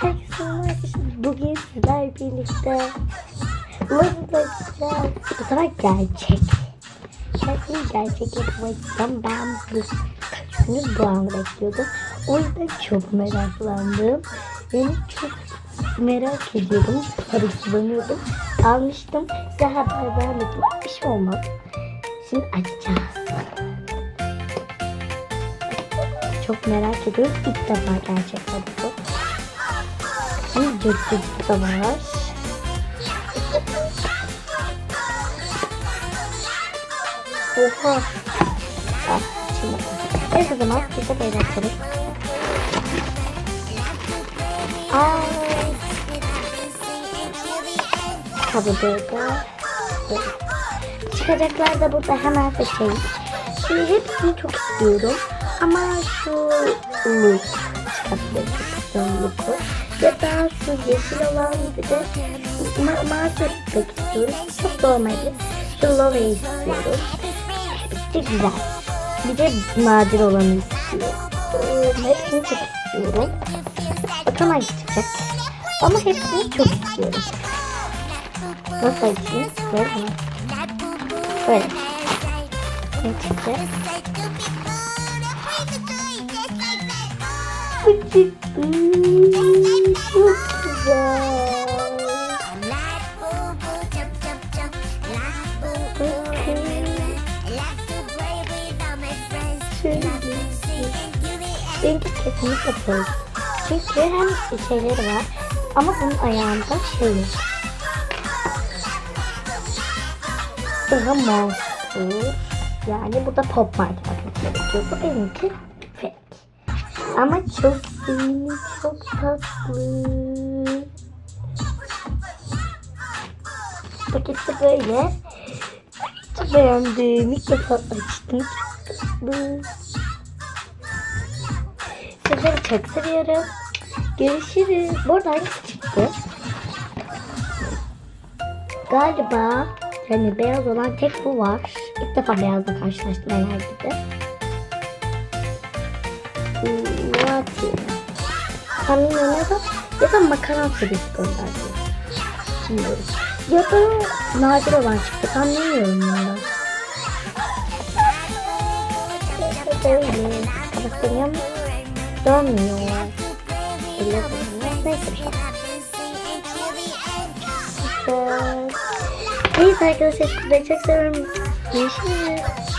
Herkese. Bugün sizler birlikte Love bakacağız. Bu sefer gerçek. Gerçek gerçek yapacağım. Ben bu kaç gündür bu anı bekliyordum. O yüzden çok meraklandım. Yani çok merak ediyordum. Sabırsızlanıyordum. Almıştım. Size haber vermedim. Bir şey olmaz. Şimdi açacağız. Çok merak ediyorum. İlk defa gerçekten bu. Cırtcırtı da var. Oha. Ah, şimdi. Neyse o zaman biz böyle açalım. Aa. Burada. Çıkacaklar da burada hemen seçelim. Şimdi hepsini çok istiyorum. Ama şu look çıkabilir. Çok. Ya da şu yeşil olan bir de ma mağaza tutmak istiyorum. Çok. Şu love'yi istiyorum. Hepsi güzel. Bir de nadir olanı istiyorum. Ee, Hepsini çok istiyorum. Bakalım hangisi çıkacak. Ama hepsini çok istiyorum. Nasıl? Böyle mi? Böyle. Ne çıktı? Bu çıktı. Şöyle. Benimki kesinlikle böyle. Çünkü hem şeyleri var ama bunun ayağında şey. Daha mahsur. Yani burada pop market bakmak. Bu benimki fake. Ama çok sevimli, çok tatlı. Paketi böyle. Çok beğendim. İlk defa açtım. Sizleri çok seviyorum. Görüşürüz. Bu arada hangisi çıktı? Galiba yani beyaz olan tek bu var. İlk defa beyazla karşılaştım herhalde de. Latin. Kamino ya da ya da makaron serisi gönderdi. Bilmiyorum. Ya da nadir olan çıktı. Tam bilmiyorum ya. Böyle. Kapatıyor mu? Dönmüyor. Elle dönmüyor. Neyse bir şey. Güzel. Neyse arkadaşlar sizleri çok seviyorum. Görüşürüz.